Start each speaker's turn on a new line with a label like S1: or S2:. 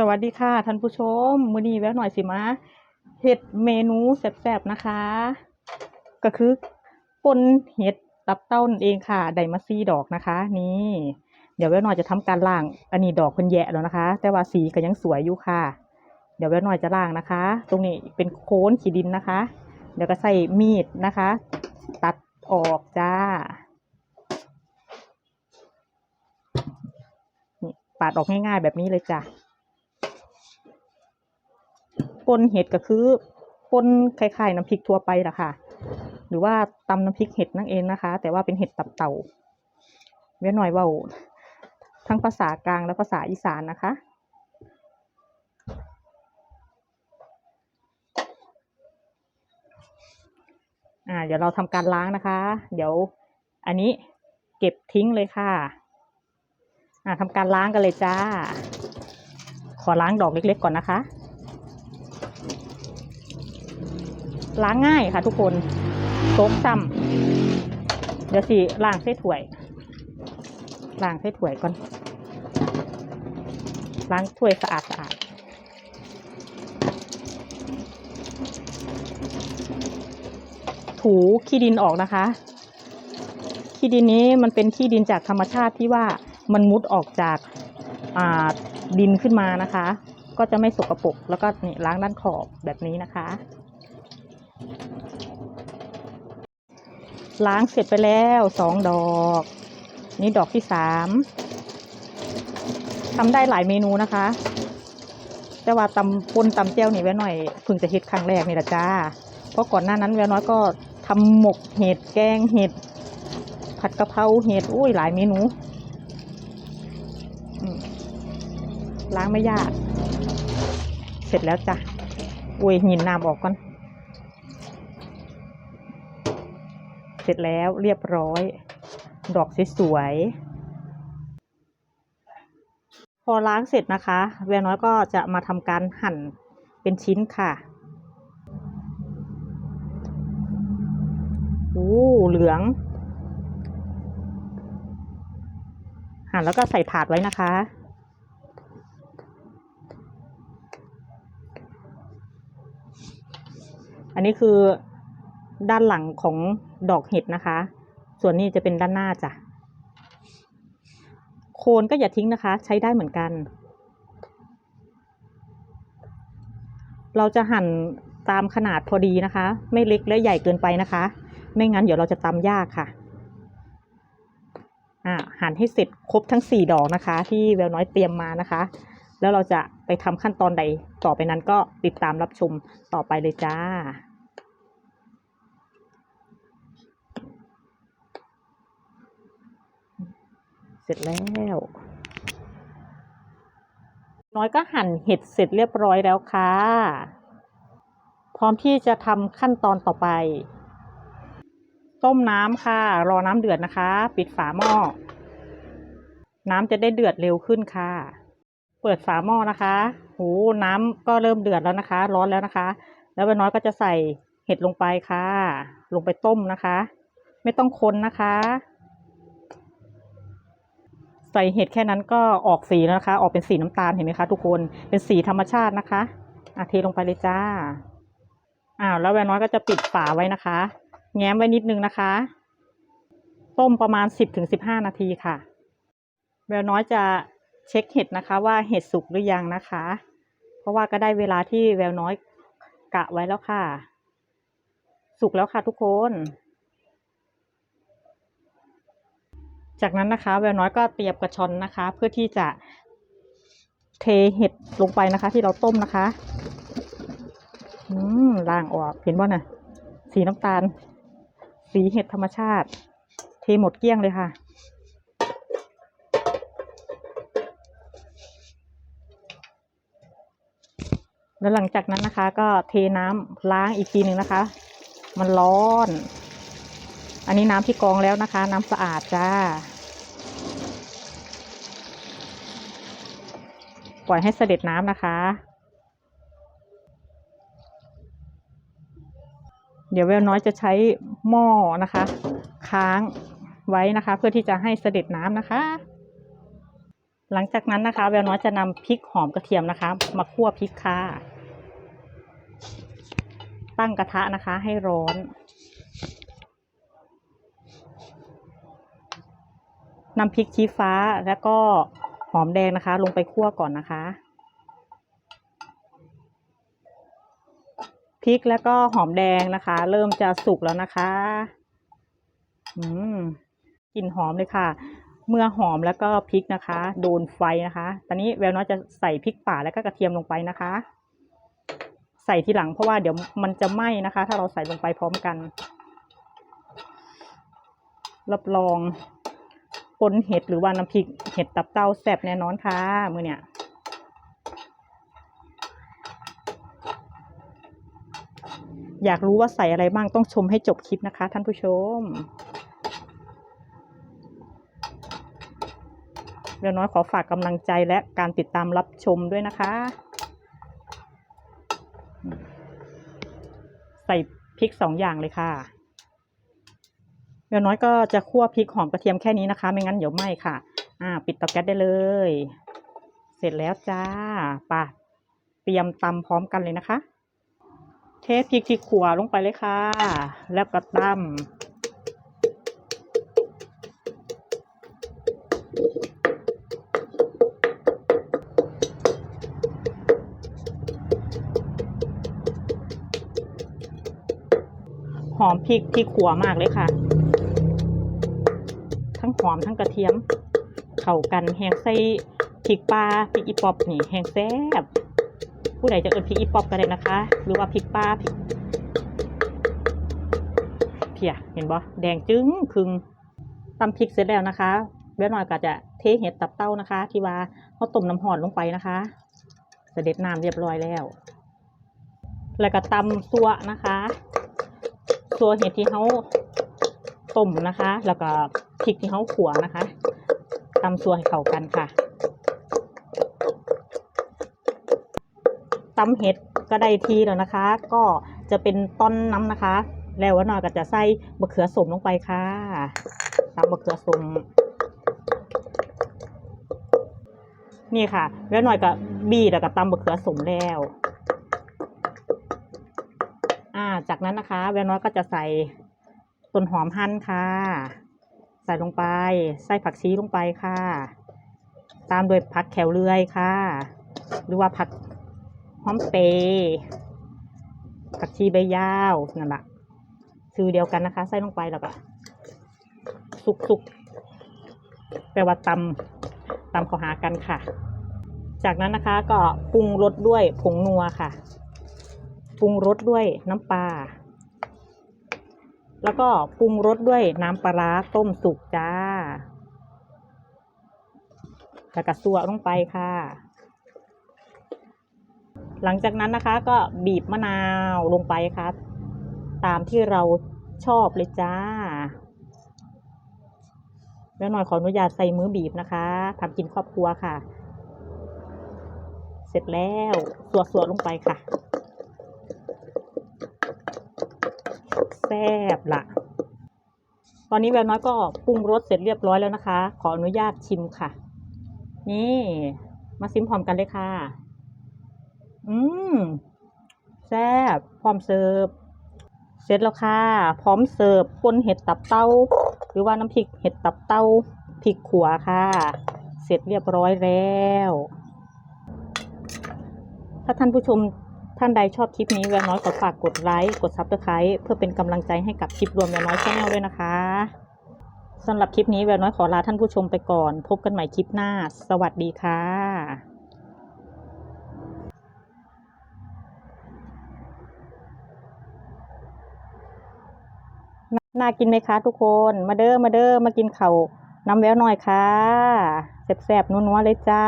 S1: สวัสดีค่ะท่านผู้ชมมื้อนี้แวะหน่อยสิมาเฮ็ดเมนูแซ่บๆนะคะ ก็คือป่นเห็ดตับเต้านั่นเองค่ะไดมาซี่ดอกนะคะ นี่ เดี๋ยวแวะหน่อยจะทำการล่าง อันนี้ดอกเพิ่นแยะแล้วนะคะ แต่ว่าสีก็ยังสวยอยู่ค่ะ เดี๋ยวแวะหน่อยจะล่างนะคะ ตรงนี้เป็นโคนขีดินนะคะ เดี๋ยวก็ใส่มีดนะคะ ตัดออกจ้าปาดออกง่ายๆแบบนี้เลยจ้ะ ปนเห็ดก็คือปนคล้ายๆน้ำพริกทั่วไปล่ะค่ะ หรือว่าตำน้ำพริกเห็ดนั่นเองนะคะ แต่ว่าเป็นเห็ดตับเต่าเว้นหน่อยเว่าทั้งภาษากลางและภาษาอีสานนะคะ อ่า เดี๋ยวเราทำการล้างนะคะ เดี๋ยวอันนี้เก็บทิ้งเลยค่ะ อ่าทำการล้างกันเลยจ้า ขอล้างดอกเล็กๆก่อนนะคะ ล้างง่ายค่ะทุกคนโต๊ะซ้ำเดี๋ยวสิล้างใส่ถ้วยล้างใส่ถ้วยก่อนล้างถ้วยสะอาดสะอาดถูขี้ดินออกนะคะ ขี้ดินนี้มันเป็นขี้ดินจากธรรมชาติที่ว่ามันมุดออกจากาดินขึ้นมานะคะ ก็จะไม่สกปรกแล้วก็นี่ล้างด้านขอบแบบนี้นะคะ ล้างเสร็จไปแล้วสองดอก นี่ดอกที่สามทำได้หลายเมนูนะคะ แต่ว่าตำปนตำเจ้วนี่แวหน่อยเพิ่งจะเฮ็ดครั้งแรกนี่แหละจ้า เพราะก่อนหน้านั้นแวน้อยก็ทำหมกเห็ดแกงเห็ด ผัดกะเพราเห็ดอุ้ยหลายเมนูล้างไม่ยาก เสร็จแล้วจ้ะอุ้ยหินน้ำออกก่อน เสร็จแล้วเรียบร้อย ดอกสวยๆ พอล้างเสร็จนะคะ แววน้อยก็จะมาทำการหั่นเป็นชิ้นค่ะโอ้เหลือง หั่นแล้วก็ใส่ถาดไว้นะคะอันนี้คือ ด้านหลังของดอกเห็ดนะคะ ส่วนนี้จะเป็นด้านหน้าจ้ะ โคนก็อย่าทิ้งนะคะ ใช้ได้เหมือนกัน เราจะหั่นตามขนาดพอดีนะคะ ไม่เล็กและใหญ่เกินไปนะคะ ไม่งั้นเดี๋ยวเราจะตำยากค่ะอ่าหั่นให้เสร็จครบทั้งสี่ดอกนะคะ ที่แววน้อยเตรียมมานะคะ แล้วเราจะไปทำขั้นตอนใดต่อไปนั้นก็ติดตามรับชมต่อไปเลยจ้า เสร็จแล้ว น้อยก็หั่นเห็ดเสร็จเรียบร้อยแล้วค่ะ พร้อมที่จะทำขั้นตอนต่อไป ต้มน้ำค่ะ รอน้ำเดือดนะคะ ปิดฝาหม้อ น้ำจะได้เดือดเร็วขึ้นค่ะ เปิดฝาหม้อนะคะโหน้ำก็เริ่มเดือดแล้วนะคะ ร้อนแล้วนะคะ แล้วใบน้อยก็จะใส่เห็ดลงไปค่ะ ลงไปต้มนะคะ ไม่ต้องคนนะคะ ใส่เห็ดแค่นั้นก็ออกสีแล้วนะคะ ออกเป็นสีน้ำตาลเห็นไหมคะ ทุกคนเป็นสีธรรมชาตินะคะอะเทลงไปเลยจ้าอ้าวแล้วแววน้อยก็จะปิดฝาไว้นะคะ แง้มไว้นิดนึงนะคะ ต้มประมาณสิบถึงสิบห้านาทีค่ะแววน้อยจะเช็คเห็ดนะคะว่าเห็ดสุกหรือยังนะคะ เพราะว่าก็ได้เวลาที่แววน้อยกะไว้แล้วค่ะ สุกแล้วค่ะทุกคน จากนั้นนะคะแววน้อยก็เตรียมกระชอนนะคะ เพื่อที่จะเทเห็ดลงไปนะคะ ที่เราต้มนะคะ อืมล้างออกเห็นว่าน่ะ สีน้ำตาล สีเห็ดธรรมชาติ เทหมดเกลี้ยงเลยค่ะแล้วหลังจากนั้นนะคะ ก็เทน้ำล้างอีกทีหนึ่งนะคะ มันร้อน อันนี้น้ำที่กรองแล้วนะคะ น้ำสะอาดจ้า ปล่อยให้เสด็จน้ำนะคะ เดี๋ยวแววน้อยจะใช้หม้อนะคะ ค้างไว้นะคะ เพื่อที่จะให้เสด็จน้ำนะคะ หลังจากนั้นนะคะ แววน้อยจะนำพริกหอมกระเทียมนะคะ มาคั่วพริกค่ะตั้งกระทะนะคะให้ร้อน นำพริกชี้ฟ้าแล้วก็หอมแดงนะคะ ลงไปคั่วก่อนนะคะพริกแล้วก็หอมแดงนะคะ เริ่มจะสุกแล้วนะคะ อืมกลิ่นหอมเลยค่ะ เมื่อหอมแล้วก็พริกนะคะ โดนไฟนะคะ ตอนนี้แววน้อยจะใส่พริกป่าแล้วก็กระเทียมลงไปนะคะ ใส่ทีหลังเพราะว่าเดี๋ยวมันจะไหม้นะคะ ถ้าเราใส่ลงไปพร้อมกันรับรอง ปนเห็ดหรือว่าน้ำพริกเห็ดตับเต้าแซ่บแน่นอนค่ะมือเนี่ยอยากรู้ว่าใส่อะไรบ้างต้องชมให้จบคลิปนะคะ ท่านผู้ชม เดี๋ยวน้อยขอฝากกำลังใจและการติดตามรับชมด้วยนะคะ ใส่พริกสองอย่างเลยค่ะ เดี๋ยวน้อยก็จะคั่วพริกหอมกระเทียมแค่นี้นะคะ ไม่งั้นเดี๋ยวไหม้ค่ะ อ่า ปิดเตาแก๊สได้เลย เสร็จแล้วจ้าป่ะเตรียมตำพร้อมกันเลยนะคะ เทพริกที่ขัวลงไปเลยค่ะ แล้วก็ตำหอมพริกที่ขัวมากเลยค่ะ หอมทั้งกระเทียม เข้ากันแหงใส่พริกปลาพริกอีปอบนี่แหงแซ่บผู้ใดจะเอิ้นพริกอีปอบก็ได้นะคะ หรือว่าพริกปลาพริกเพียเห็นบ่แดงจึ้งคึงตำพริกเสร็จแล้วนะคะเบี้ยหน่อยก็จะเทเห็ดตับเต้านะคะ ที่ว่าเขาต้มน้ำหอนลงไปนะคะเสด็จน้ำเรียบร้อยแล้ว แล้วก็ตำซัวนะคะซัวเห็ดที่เขาต้มนะคะ แล้วก็ พริกที่เขาขัวนะคะตำซัวให้เข้ากันค่ะตำเห็ดก็ได้ทีแล้วนะคะ ก็จะเป็นต้นน้ำนะคะ แล้วว่าหน่อยก็จะใส่มะเขือสมลงไปค่ะตำมะเขือสมนี่ค่ะ แล้วหน่อยก็บีแล้วก็ตำมะเขือสมแล้วอ่าจากนั้นนะคะ แววน้อยก็จะใส่ต้นหอมหั่นค่ะ ใส่ลงไป ใส่ผักชีลงไปค่ะ ตามด้วยผักแขวเลื่อยค่ะ หรือว่าผักหอมเปรย์ผักชีใบยาวนั่นแหละชื่อเดียวกันนะคะ ใส่ลงไปแล้วก็สุกสุกแปลว่าตำตำข้าหากันค่ะ จากนั้นนะคะก็ปรุงรสด้วยผงนัวค่ะ ปรุงรสด้วยน้ำปลา แล้วก็ปรุงรสด้วยน้ำปลาร้าต้มสุกจ้าแล้วก็สัวลงไปค่ะ หลังจากนั้นนะคะก็บีบมะนาวลงไปครับตามที่เราชอบเลยจ้าแล้วหน่อยขออนุญาตใส่มือบีบนะคะทำกินครอบครัวค่ะ เสร็จแล้วสวดๆลงไปค่ะ แซ่บละตอนนี้แววน้อยก็ปรุงรสเสร็จเรียบร้อยแล้วนะคะ ขออนุญาตชิมค่ะ นี่ มาซิมพร้อมกันเลยค่ะ อืมแซ่บพร้อมเสิร์ฟเสร็จแล้วค่ะ พร้อมเสิร์ฟปนเห็ดตับเต้า หรือว่าน้ำพริกเห็ดตับเต้าพริกขัวค่ะ เสร็จเรียบร้อยแล้ว ถ้าท่านผู้ชม ท่านใดชอบคลิปนี้แววน้อยขอฝากกดไลค์ กดซับสไครต์เพื่อเป็นกำลังใจให้กับคลิปรวมแววน้อยชาแนลด้วยนะคะสำหรับคลิปนี้แววน้อยขอลาท่านผู้ชมไปก่อน พบกันใหม่คลิปหน้า สวัสดีค่ะน่ากินไหมคะทุกคน มาเด้อ มาเด้อ มากินเขาน้ำแววหน่อยค่ะแซ่บๆนัวๆเลยจ้า